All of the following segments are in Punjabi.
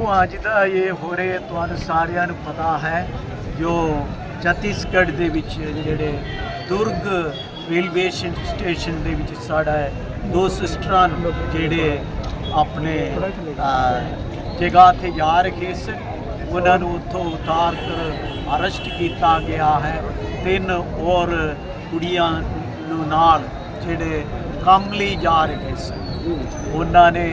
ਜੋ ਅੱਜ ਦਾ ਇਹ ਹੋ ਰਿਹਾ, ਤੁਹਾਨੂੰ ਸਾਰਿਆਂ ਨੂੰ ਪਤਾ ਹੈ, ਜੋ ਛੱਤੀਸਗੜ੍ਹ ਦੇ ਵਿੱਚ ਜਿਹੜੇ ਦੁਰਗ ਰੇਲਵੇ ਸਟੇਸ਼ਨ ਦੇ ਵਿੱਚ ਸਾਡਾ ਦੋ ਸਿਸਟਰਾਂ ਜਿਹੜੇ ਆਪਣੇ ਜਗ੍ਹਾ ਤੇ ਜਾ ਰਹੇ ਸੀ ਉਹਨਾਂ ਨੂੰ ਉੱਥੋਂ ਉਤਾਰ ਕਰ ਅਰੈਸਟ ਕੀਤਾ ਗਿਆ ਹੈ। ਤਿੰਨ ਹੋਰ ਕੁੜੀਆਂ ਨੂੰ ਨਾਲ ਜਿਹੜੇ ਕੰਮ ਲਈ ਜਾ ਰਹੇ ਸਨ। ਉਹਨਾਂ ਨੇ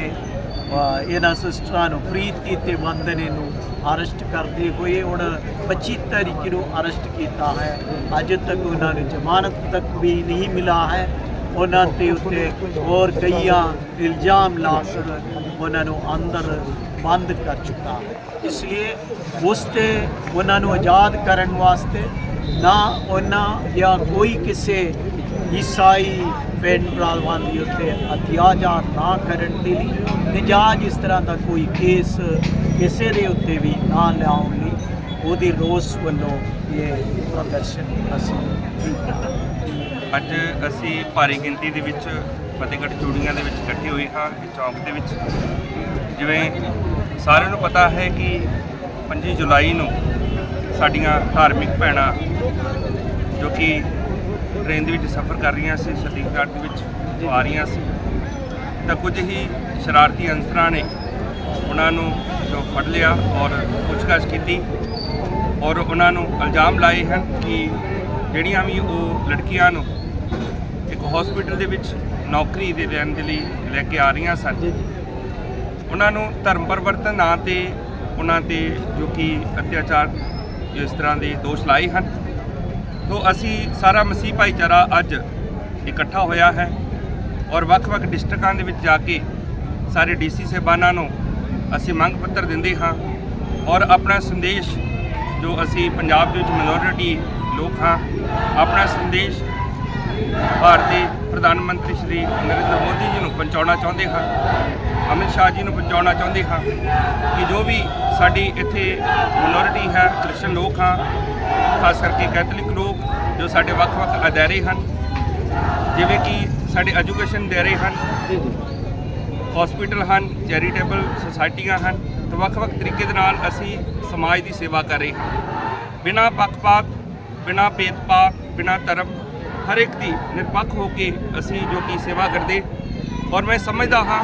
ਅ, ਇਹਨਾਂ ਸਿਸਟਰਾਂ ਨੂੰ ਪ੍ਰੀਤ ਕੀਤੇ ਵੰਦਨੇ ਨੂੰ ਅਰੈਸਟ ਕਰਦੇ ਹੋਏ ਹੁਣ 25 ਤਰੀਕ ਨੂੰ ਅਰੈਸਟ ਕੀਤਾ ਹੈ ਅੱਜ ਤੱਕ ਉਹਨਾਂ ਨੂੰ ਜ਼ਮਾਨਤ ਤੱਕ ਵੀ ਨਹੀਂ ਮਿਲਾ ਹੈ ਉਹਨਾਂ ਤੇ ਉੱਤੇ ਹੋਰ ਕਈਆਂ ਇਲਜ਼ਾਮ ਲਾ ਕਰ ਉਹਨਾਂ ਨੂੰ ਅੰਦਰ ਬੰਦ ਕਰ ਚੁੱਕਾ ਹੈ ਇਸ ਲਈ ਉਸ ਤੇ ਉਹਨਾਂ ਨੂੰ ਆਜ਼ਾਦ ਕਰਨ ਵਾਸਤੇ ਨਾ ਉਹਨਾਂ ਜਾਂ ਕੋਈ ਕਿਸੇ ਈਸਾਈ ਭੈਣ ਭਰਾਵਾਂ ਦੀ ਉੱਤੇ ਅਤਿਆਚਾਰ ਨਾ ਕਰਨ ਦੇ ਲਈ ਨਜਾਇਜ਼ ਇਸ ਤਰ੍ਹਾਂ ਦਾ ਕੋਈ ਕੇਸ ਕਿਸੇ ਦੇ ਉੱਤੇ ਵੀ ਨਾ ਲਿਆਉਣ ਲਈ ਉਹਦੀ ਰੋਸ ਵੱਲੋਂ ਇਹ ਪ੍ਰਦਰਸ਼ਨ ਅਸੀਂ ਕੀਤਾ ਅੱਜ ਅਸੀਂ ਭਾਰੀ ਗਿਣਤੀ ਦੇ ਵਿੱਚ ਫਤਿਹਗੜ੍ਹ ਚੂੜੀਆਂ ਦੇ ਵਿੱਚ ਇਕੱਠੇ ਹੋਏ ਹਾਂ ਇਸ ਚੌਂਕ ਦੇ ਵਿੱਚ। ਜਿਵੇਂ ਸਾਰਿਆਂ ਨੂੰ ਪਤਾ ਹੈ ਕਿ 25 ਜੁਲਾਈ ਨੂੰ ਸਾਡੀਆਂ ਧਾਰਮਿਕ ਭੈਣਾਂ ਜੋ ਕਿ ਟ੍ਰੇਨ ਦੇ ਵਿੱਚ ਸਫ਼ਰ ਕਰ ਰਹੀਆਂ ਸੀ ਛੱਤੀਸਗੜ੍ਹ ਦੇ ਵਿੱਚ ਆ ਰਹੀਆਂ ਸੀ। ਤਾਂ ਕੁਝ ਹੀ ਸ਼ਰਾਰਤੀ ਅੰਸਰਾਂ ਨੇ ਉਹਨਾਂ ਨੂੰ ਜੋ ਫੜ ਲਿਆ ਔਰ ਪੁੱਛਗਛ ਕੀਤੀ ਔਰ ਉਹਨਾਂ ਨੂੰ ਇਲਜ਼ਾਮ ਲਾਏ ਹਨ ਕਿ ਜਿਹੜੀਆਂ ਵੀ ਉਹ ਲੜਕੀਆਂ ਨੂੰ ਇੱਕ ਹਸਪੀਟਲ ਦੇ ਵਿੱਚ ਨੌਕਰੀ ਦੇ ਦੇਣ ਦੇ ਲਈ ਲੈ ਕੇ ਆ ਰਹੀਆਂ ਸਨ। ਉਹਨਾਂ ਨੂੰ ਧਰਮ ਪਰਿਵਰਤਨ ਨਾਂ ਤੇ ਉਹਨਾਂ ਤੇ ਜੋ ਕਿ ਅਤਿਆਚਾਰ ਇਸ ਤਰ੍ਹਾਂ ਦੇ ਦੋਸ਼ ਲਾਏ ਹਨ। ਤੋਂ ਅਸੀਂ ਸਾਰਾ ਮਸੀਹ ਭਾਈਚਾਰਾ ਅੱਜ ਇਕੱਠਾ ਹੋਇਆ ਹੈ ਔਰ ਵੱਖ-ਵੱਖ ਡਿਸਟ੍ਰਿਕਾਂ ਦੇ ਵਿੱਚ ਜਾ ਕੇ ਸਾਰੇ ਡੀਸੀ ਸਾਹਿਬਾਨਾਂ ਨੂੰ ਅਸੀਂ ਮੰਗ ਪੱਤਰ ਦਿੰਦੇ ਹਾਂ ਔਰ ਆਪਣਾ ਸੰਦੇਸ਼ ਜੋ ਅਸੀਂ ਪੰਜਾਬ ਦੇ ਵਿੱਚ ਮਿਨੋਰਿਟੀ ਲੋਕ ਹਾਂ, ਆਪਣਾ ਸੰਦੇਸ਼ ਭਾਰਤ ਦੇ ਪ੍ਰਧਾਨ ਮੰਤਰੀ ਸ਼੍ਰੀ ਨਰਿੰਦਰ ਮੋਦੀ ਜੀ ਨੂੰ ਪਹੁੰਚਾਉਣਾ ਚਾਹੁੰਦੇ ਹਾਂ, ਅਮਿਤ ਸ਼ਾਹ ਜੀ ਨੂੰ ਪਹੁੰਚਾਉਣਾ ਚਾਹੁੰਦੇ ਹਾਂ ਕਿ ਜੋ ਵੀ ਸਾਡੀ ਇੱਥੇ ਮਿਨੋਰਿਟੀ ਹੈ ਕ੍ਰਿਸਚਨ ਲੋਕ ਹਾਂ, ਖਾਸ ਕਰਕੇ ਕੈਥੋਲਿਕ ਲੋਕ ਜੋ ਸਾਡੇ ਵੱਖ-ਵੱਖ ਅਦਾਰੇ ਹਨ, ਜਿਵੇਂ ਕਿ ਸਾਡੇ ਐਜੂਕੇਸ਼ਨ ਅਦਾਰੇ ਹਨ ਹਸਪੀਟਲ ਹਨ ਚੈਰੀਟੇਬਲ ਸੁਸਾਇਟੀਆਂ ਹਨ, ਤੇ ਵੱਖ-ਵੱਖ ਤਰੀਕੇ ਦੇ ਨਾਲ ਅਸੀਂ ਸਮਾਜ ਦੀ ਸੇਵਾ ਕਰ ਰਹੇ ਹਾਂ। ਬਿਨਾਂ ਪੱਖਪਾਤ, ਬਿਨਾਂ ਭੇਦਭਾਵ, ਬਿਨਾਂ ਧਰਮ, ਹਰ ਇੱਕ ਦੀ ਨਿਰਪੱਖ ਹੋ ਕੇ ਅਸੀਂ ਜੋ ਕਿ ਸੇਵਾ ਕਰਦੇ ਔਰ ਮੈਂ ਸਮਝਦਾ ਹਾਂ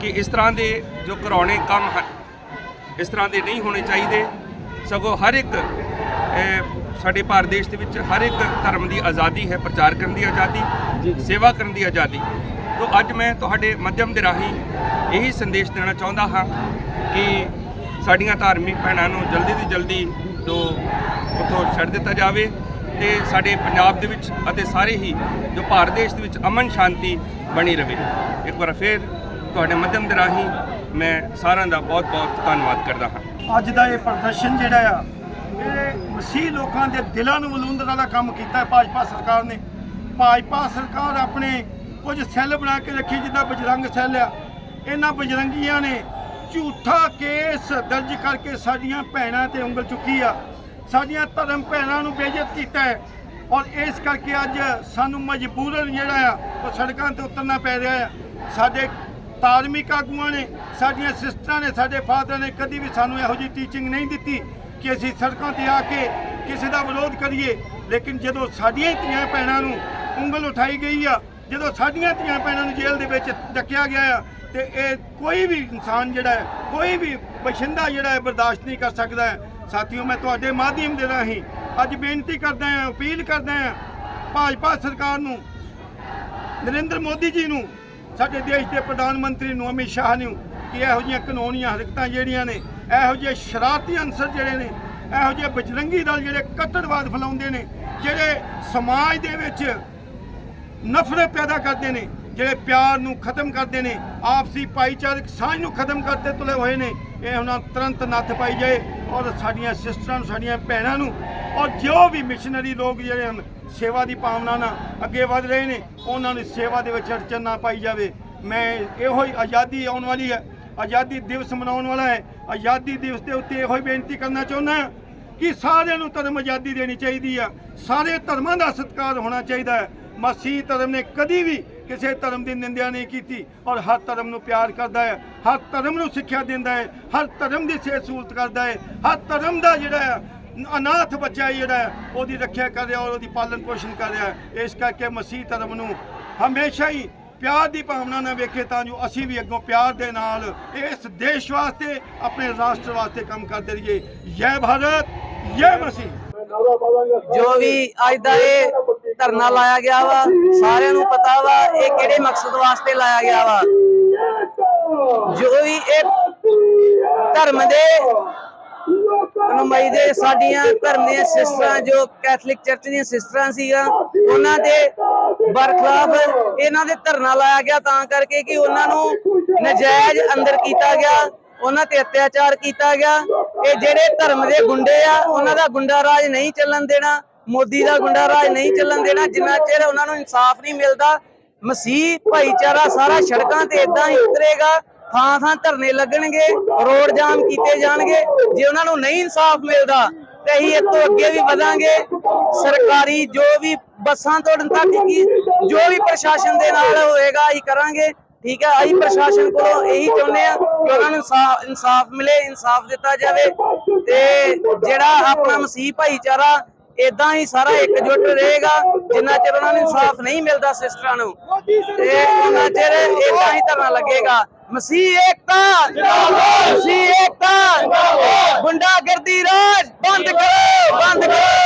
ਕਿ ਇਸ ਤਰ੍ਹਾਂ ਦੇ ਜੋ ਘਰਾਉਣੇ ਕੰਮ ਹਨ, ਇਸ ਤਰ੍ਹਾਂ ਦੇ ਨਹੀਂ ਹੋਣੇ ਚਾਹੀਦੇ। ਸਗੋਂ ਹਰ ਇੱਕ ਸਾਡੇ ਭਾਰਤ ਦੇਸ਼ ਦੇ ਵਿੱਚ ਹਰ ਇੱਕ ਧਰਮ ਦੀ ਆਜ਼ਾਦੀ ਹੈ ਪ੍ਰਚਾਰ ਕਰਨ ਦੀ ਆਜ਼ਾਦੀ ਸੇਵਾ ਕਰਨ ਦੀ ਆਜ਼ਾਦੀ। ਤੋਂ ਅੱਜ ਮੈਂ ਤੁਹਾਡੇ ਮਾਧਿਅਮ ਦੇ ਰਾਹੀਂ ਇਹੀ ਸੰਦੇਸ਼ ਦੇਣਾ ਚਾਹੁੰਦਾ ਹਾਂ ਕਿ ਸਾਡੀਆਂ ਧਾਰਮਿਕ ਭੈਣਾਂ ਨੂੰ ਜਲਦੀ ਤੋਂ ਜਲਦੀ ਜੋ ਉੱਥੋਂ ਛੱਡ ਦਿੱਤਾ ਜਾਵੇ ਤੇ ਸਾਡੇ ਪੰਜਾਬ ਦੇ ਵਿੱਚ ਅਤੇ ਸਾਰੇ ਹੀ ਜੋ ਭਾਰਤ ਦੇਸ਼ ਦੇ ਵਿੱਚ ਅਮਨ ਸ਼ਾਂਤੀ ਬਣੀ ਰਵੇ। ਇੱਕ ਵਾਰ ਫਿਰ ਤੁਹਾਡੇ ਮਾਧਿਅਮ ਦੇ ਰਾਹੀਂ ਮੈਂ ਸਾਰਿਆਂ ਦਾ ਬਹੁਤ-ਬਹੁਤ ਧੰਨਵਾਦ ਕਰਦਾ ਹਾਂ। ਅੱਜ ਦਾ ਇਹ ਪ੍ਰਦਰਸ਼ਨ ਜਿਹੜਾ ਆ ਇਹ ਮਸੀਹ ਲੋਕਾਂ ਦੇ ਦਿਲਾਂ ਨੂੰ ਮਲੂੰਦਣ ਵਾਲਾ ਕੰਮ ਕੀਤਾ ਭਾਜਪਾ ਸਰਕਾਰ ਨੇ। ਭਾਜਪਾ ਸਰਕਾਰ ਆਪਣੇ ਕੁਝ ਸੈੱਲ ਬਣਾ ਕੇ ਰੱਖੀ, ਜਿੱਦਾਂ ਬਜਰੰਗ ਸੈੱਲ ਆ। ਇਹਨਾਂ ਬਜਰੰਗੀਆਂ ਨੇ ਝੂਠਾ ਕੇਸ ਦਰਜ ਕਰਕੇ ਸਾਡੀਆਂ ਭੈਣਾਂ ਤੇ ਉਂਗਲ ਚੁੱਕੀ ਆ। ਸਾਡੀਆਂ ਧਰਮ ਭੈਣਾਂ ਨੂੰ ਬੇਇੱਜ਼ਤ ਕੀਤਾ ਹੈ। ਔਰ ਇਸ ਕਰਕੇ ਅੱਜ ਸਾਨੂੰ ਮਜਬੂਰਨ ਜਿਹੜਾ ਆ, ਉਹ ਸੜਕਾਂ ਤੇ ਉਤਰਨਾ ਪੈ ਰਿਹਾ ਆ। ਸਾਡੇ ਧਾਰਮਿਕ ਆਗੂਆਂ ਨੇ, ਸਾਡੀਆਂ ਸਿਸਟਰਾਂ ਨੇ, ਸਾਡੇ ਫਾਦਰ ਨੇ ਕਦੀ ਵੀ ਸਾਨੂੰ ਇਹੋ ਜਿਹੀ ਟੀਚਿੰਗ ਨਹੀਂ ਦਿੱਤੀ। ਕਿ ਅਸੀਂ ਸੜਕਾਂ ਤੇ ਆ ਕੇ ਕਿਸੇ ਦਾ ਵਿਰੋਧ ਕਰੀਏ। ਲੇਕਿਨ ਜਦੋਂ ਸਾਡੀਆਂ ਧੀਆਂ ਭੈਣਾਂ ਨੂੰ ਉਂਗਲ ਉਠਾਈ ਗਈ ਆ, ਜਦੋਂ ਸਾਡੀਆਂ ਧੀਆਂ ਭੈਣਾਂ ਨੂੰ ਜੇਲ੍ਹ ਦੇ ਵਿੱਚ ਡੱਕਿਆ ਗਿਆ ਆ, ਤੇ ਇਹ ਕੋਈ ਵੀ ਇਨਸਾਨ ਜਿਹੜਾ ਹੈ, ਕੋਈ ਵੀ ਬਸ਼ਿੰਦਾ ਜਿਹੜਾ ਹੈ, ਬਰਦਾਸ਼ਤ ਨਹੀਂ ਕਰ ਸਕਦਾ ਸਾਥੀਓ, ਮੈਂ ਤੁਹਾਡੇ ਮਾਧਿਅਮ ਦੇ ਰਾਹੀਂ ਅੱਜ ਬੇਨਤੀ ਕਰਦਾ ਹਾਂ, ਅਪੀਲ ਕਰਦਾ ਹਾਂ, ਭਾਜਪਾ ਸਰਕਾਰ ਨੂੰ, ਨਰਿੰਦਰ ਮੋਦੀ ਜੀ ਨੂੰ, ਸਾਡੇ ਦੇਸ਼ ਦੇ ਪ੍ਰਧਾਨ ਮੰਤਰੀ ਨੂੰ, ਅਮਿਤ ਸ਼ਾਹ ਨੂੰ, ਕਿ ਇਹੋ ਜਿਹੀਆਂ ਕਾਨੂੰਨੀਆਂ ਹਰਕਤਾਂ ਜਿਹੜੀਆਂ ਨੇ ਇਹੋ ਜਿਹੇ ਸ਼ਰਾਰਤੀ ਅੰਸਰ ਜਿਹੜੇ ਨੇ, ਇਹੋ ਜਿਹੇ ਬਜਰੰਗੀ ਦਲ ਜਿਹੜੇ ਕੱਟੜਵਾਦ ਫੈਲਾਉਂਦੇ ਨੇ, ਜਿਹੜੇ ਸਮਾਜ ਦੇ ਵਿੱਚ ਨਫ਼ਰਤ ਪੈਦਾ ਕਰਦੇ ਨੇ, ਜਿਹੜੇ ਪਿਆਰ ਨੂੰ ਖਤਮ ਕਰਦੇ ਨੇ, ਆਪਸੀ ਭਾਈਚਾਰਕ ਸਾਂਝ ਨੂੰ ਖਤਮ ਕਰਦੇ ਤੁਲੇ ਹੋਏ ਨੇ, ਇਹ ਉਹਨਾਂ ਤੁਰੰਤ ਨੱਥ ਪਾਈ ਜਾਏ ਔਰ ਸਾਡੀਆਂ ਸਿਸਟਰਾਂ ਨੂੰ, ਸਾਡੀਆਂ ਭੈਣਾਂ ਨੂੰ ਔਰ ਜੋ ਵੀ ਮਿਸ਼ਨਰੀ ਲੋਕ ਜਿਹੜੇ ਹਨ, ਸੇਵਾ ਦੀ ਭਾਵਨਾ ਨਾਲ ਅੱਗੇ ਵਧ ਰਹੇ ਨੇ, ਉਹਨਾਂ ਨੂੰ ਸੇਵਾ ਦੇ ਵਿੱਚ ਅੜਚਨ ਨਾ ਪਾਈ ਜਾਵੇ। ਮੈਂ ਇਹੋ ਹੀ ਆਜ਼ਾਦੀ ਆਉਣ ਵਾਲੀ ਹੈ। ਆਜ਼ਾਦੀ ਦਿਵਸ ਮਨਾਉਣ ਵਾਲਾ ਹੈ। ਆਜ਼ਾਦੀ ਦਿਵਸ ਦੇ ਉੱਤੇ ਇਹੋ ਹੀ ਬੇਨਤੀ ਕਰਨਾ ਚਾਹੁੰਦਾ ਕਿ ਸਾਰਿਆਂ ਨੂੰ ਧਰਮ ਆਜ਼ਾਦੀ ਦੇਣੀ ਚਾਹੀਦੀ ਆ। ਸਾਰੇ ਧਰਮਾਂ ਦਾ ਸਤਿਕਾਰ ਹੋਣਾ ਚਾਹੀਦਾ ਹੈ। ਮਸੀਹ ਧਰਮ ਨੇ ਕਦੀ ਵੀ ਕਿਸੇ ਧਰਮ ਦੀ ਨਿੰਦਿਆ ਨਹੀਂ ਕੀਤੀ ਔਰ ਹਰ ਧਰਮ ਨੂੰ ਪਿਆਰ ਕਰਦਾ ਹੈ। ਹਰ ਧਰਮ ਨੂੰ ਸਿੱਖਿਆ ਦਿੰਦਾ ਹੈ। ਹਰ ਧਰਮ ਦੀ ਸਿਹਤ ਸਹੂਲਤ ਕਰਦਾ ਹੈ। ਹਰ ਧਰਮ ਦਾ ਜਿਹੜਾ ਹੈ ਅਨਾਥ ਬੱਚਾ ਹੈ ਜਿਹੜਾ ਹੈ, ਉਹਦੀ ਰੱਖਿਆ ਕਰ ਰਿਹਾ ਔਰ ਉਹਦੀ ਪਾਲਣ ਪੋਸ਼ਣ ਕਰ ਰਿਹਾ ਇਸ ਕਰਕੇ ਮਸੀਹ ਧਰਮ ਨੂੰ ਹਮੇਸ਼ਾ ਹੀ ਪਿਆਰ ਦੀ ਭਾਵਨਾ ਨਾਲ ਵੇਖੇ ਤਾਂ ਜੋ ਅਸੀਂ ਵੀ ਅੱਗੋਂ ਪਿਆਰ ਦੇ ਨਾਲ ਇਸ ਦੇਸ਼ ਵਾਸਤੇ, ਆਪਣੇ ਰਾਸ਼ਟਰ ਵਾਸਤੇ ਕੰਮ ਕਰਦੇ ਰਹੀਏ। ਜੈ ਭਾਰਤ, ਜੈ ਮਸੀਹ। ਜੋ ਵੀ ਅੱਜ ਦਾ ਇਹ ਧਰਨਾ ਲਾਇਆ ਗਿਆ ਵਾ, ਸਾਰਿਆਂ ਨੂੰ ਪਤਾ ਵਾ, ਇਹ ਕਿਹੜੇ ਮਕਸਦ ਵਾਸਤੇ ਲਾਇਆ ਗਿਆ ਵਾ। ਜੋ ਵੀ ਇਹ ਧਰਮ ਦੇ ਨੁਮਾਇੰਦੇ ਸਾਡੀਆਂ ਧਰਮ ਦੀਆਂ ਸਿਸਟਰਾਂ, ਜੋ ਕੈਥੋਲਿਕ ਚਰਚ ਦੀਆਂ ਸਿਸਟਰਾਂ ਸੀਗਾ ਉਹਨਾਂ ਦੇ ਬਰਖਲਾਫ ਇਹਨਾਂ ਦੇ ਧਰਨਾ ਲਾਇਆ ਗਿਆ ਤਾਂ ਕਰਕੇ ਕਿ ਉਹਨਾਂ ਨੂੰ ਨਜਾਇਜ਼ ਅੰਦਰ ਕੀਤਾ ਗਿਆ, ਉਹਨਾਂ ਤੇ ਅਤਿਆਚਾਰ ਕੀਤਾ ਗਿਆ। ਇਹ ਜਿਹੜੇ ਧਰਮ ਦੇ ਗੁੰਡੇ ਆ, ਉਹਨਾਂ ਦਾ ਗੁੰਡਾ ਰਾਜ ਨਹੀਂ ਚੱਲਣ ਦੇਣਾ, ਮੋਦੀ ਦਾ ਗੁੰਡਾ ਰਾਜ ਨਹੀਂ ਚੱਲਣ ਦੇਣਾ, ਜਿੰਨਾ ਚਿਰ ਉਹਨਾਂ ਨੂੰ ਇਨਸਾਫ ਨਹੀਂ ਮਿਲਦਾ, ਮਸੀਹ, ਭਾਈਚਾਰਾ ਸਾਰਾ ਸੜਕਾਂ ਤੇ ਇਦਾਂ ਹੀ ਉਤਰੇਗਾ ਥਾਂ ਥਾਂ ਧਰਨੇ ਲੱਗਣਗੇ, ਰੋਡ ਜਾਮ ਕੀਤੇ ਜਾਣਗੇ, ਜੇ ਉਹਨਾਂ ਨੂੰ ਨਹੀਂ ਇਨਸਾਫ ਮਿਲਦਾ ਤੇ ਅਸੀਂ ਇਹ ਤੋਂ ਅੱਗੇ ਵੀ ਵਧਾਂਗੇ। ਸਰਕਾਰੀ ਜੋ ਵੀ ਬੱਸਾਂ ਤੋੜਨ ਤੱਕ ਕੀ ਜੋ ਵੀ ਪ੍ਰਸ਼ਾਸਨ ਦੇ ਨਾਲ ਹੋਏਗਾ, ਅਸੀਂ ਕਰਾਂਗੇ। ਠੀਕ ਹੈ, ਅਸੀਂ ਪ੍ਰਸ਼ਾਸਨ ਕੋਲੋਂ ਇਹੀ ਚਾਹੁੰਦੇ ਆ ਕਿ ਉਹਨਾਂ ਨੂੰ ਇਨਸਾਫ ਮਿਲੇ, ਇਨਸਾਫ ਦਿੱਤਾ ਜਾਵੇ। ਤੇ ਜਿਹੜਾ ਆਪਣਾ ਮਸੀਹ ਭਾਈਚਾਰਾ ਇਦਾਂ ਹੀ ਸਾਰਾ ਇਕਜੁੱਟ ਰਹੇਗਾ, ਜਿੰਨਾ ਚਿਰ ਉਹਨਾਂ ਨੂੰ ਇਨਸਾਫ ਨਹੀਂ ਮਿਲਦਾ ਸਿਸਟਰਾਂ ਨੂੰ। ਤੇ ਉਹਨਾਂ ਚਿਰ ਇਦਾਂ ਹੀ ਧਰਨਾ ਲੱਗੇਗਾ। ਮਸੀਹ ਏਕਤਾ ਮਸੀਹ ਏਕਤਾ ਗੁੰਡਾਗਰਦੀ ਰਾਜ ਬੰਦ ਕਰੋ ਬੰਦ ਕਰੋ।